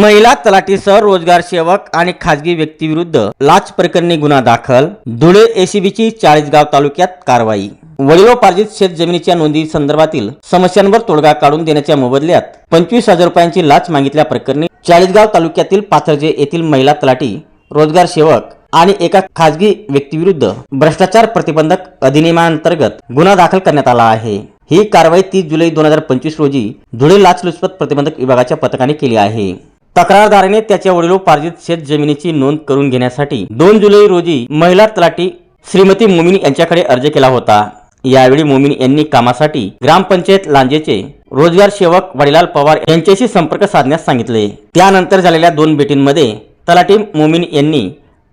महिला तलाठीसह रोजगार सेवक आणि खाजगी व्यक्तीविरुद्ध लाच प्रकरणी गुन्हा दाखल. धुळे एसीबीची चाळीसगाव तालुक्यात कारवाई. वडिलोपार्जित शेत जमिनीच्या नोंदी संदर्भातील समस्यांवर तोडगा काढून देण्याच्या मोबदल्यात पंचवीस हजार रुपयांची लाच मागितल्या प्रकरणी चाळीसगाव तालुक्यातील पाथर्जे येथील महिला तलाठी रोजगार सेवक आणि एका खाजगी व्यक्तीविरुद्ध भ्रष्टाचार प्रतिबंधक अधिनियमांतर्गत गुन्हा दाखल करण्यात आला आहे. ही कारवाई तीस जुलै दोन हजार पंचवीस रोजी धुळे लाचलुचपत प्रतिबंधक विभागाच्या पथकाने केली आहे. तक्रारदाराने त्याच्या वडिलोपार्जित शेत जमिनीची नोंद करून घेण्यासाठी दोन जुलै रोजी महिला तलाठी श्रीमती मोमिनी यांच्याकडे अर्ज केला होता. यावेळी मोमिनी यांनी कामासाठी ग्रामपंचायत लांजेचे रोजगार सेवक वडिलाल पवार यांच्याशी संपर्क साधण्यास सांगितले. त्यानंतर झालेल्या दोन भेटींमध्ये तलाठी मोमिनी यांनी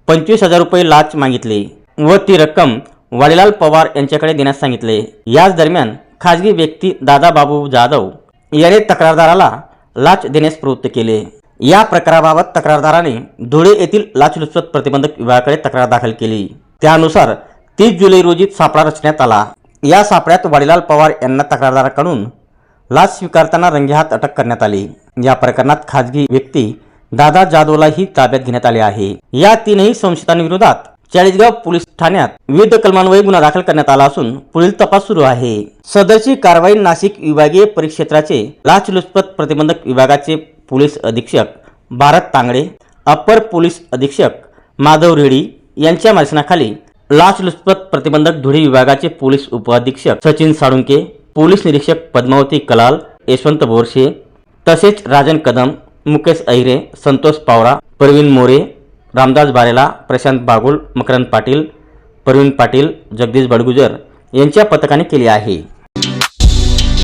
पंचवीस हजार रुपये लाच मागितली व ती रक्कम वडिलाल पवार यांच्याकडे देण्यास सांगितले. याच दरम्यान खाजगी व्यक्ती दादा बाबू जाधव याने तक्रारदाराला लाच देण्यास प्रवृत्त केले. या प्रकाराबाबत तक्रारदाराने धुळे येथील लाचलुचपत प्रतिबंधक विभागाकडे तक्रार दाखल केली. त्यानुसार तीस जुलै रोजी सापळा रचण्यात आला. या सापळ्यात वाडीलाल पवार यांना तक्रारदाराकडून लाच स्वीकारताना रंगेहात अटक करण्यात आली. या प्रकरणात खाजगी व्यक्ती दादा जाधवलाही ताब्यात घेण्यात आले आहे. या तीनही संशयितांविरोधात चाळीसगाव पोलीस ठाण्यात विविध कलमान्वये गुन्हा दाखल करण्यात आला असून पुढील तपास सुरू आहे. सदरची कारवाई नाशिक विभागीय परिक्षेत्राचे लाचलुचपत प्रतिबंधक विभागाचे पोलीस अधीक्षक भारत तांगडे अपर पोलीस अधीक्षक माधव रेड्डी यांच्या मार्शनाखाली लाचलुचपत प्रतिबंधक धुळे विभागाचे पोलीस उपअधीक्षक सचिन साळुंके पोलीस निरीक्षक पद्मावती कलाल यशवंत बोरशे तसेच राजन कदम मुकेश अहिरे संतोष पावरा प्रवीण मोरे रामदास बारेला प्रशांत बागुल मकरंद पाटील प्रवीण पाटील जगदीश बडगुजर यांच्या पथकाने केली आहे.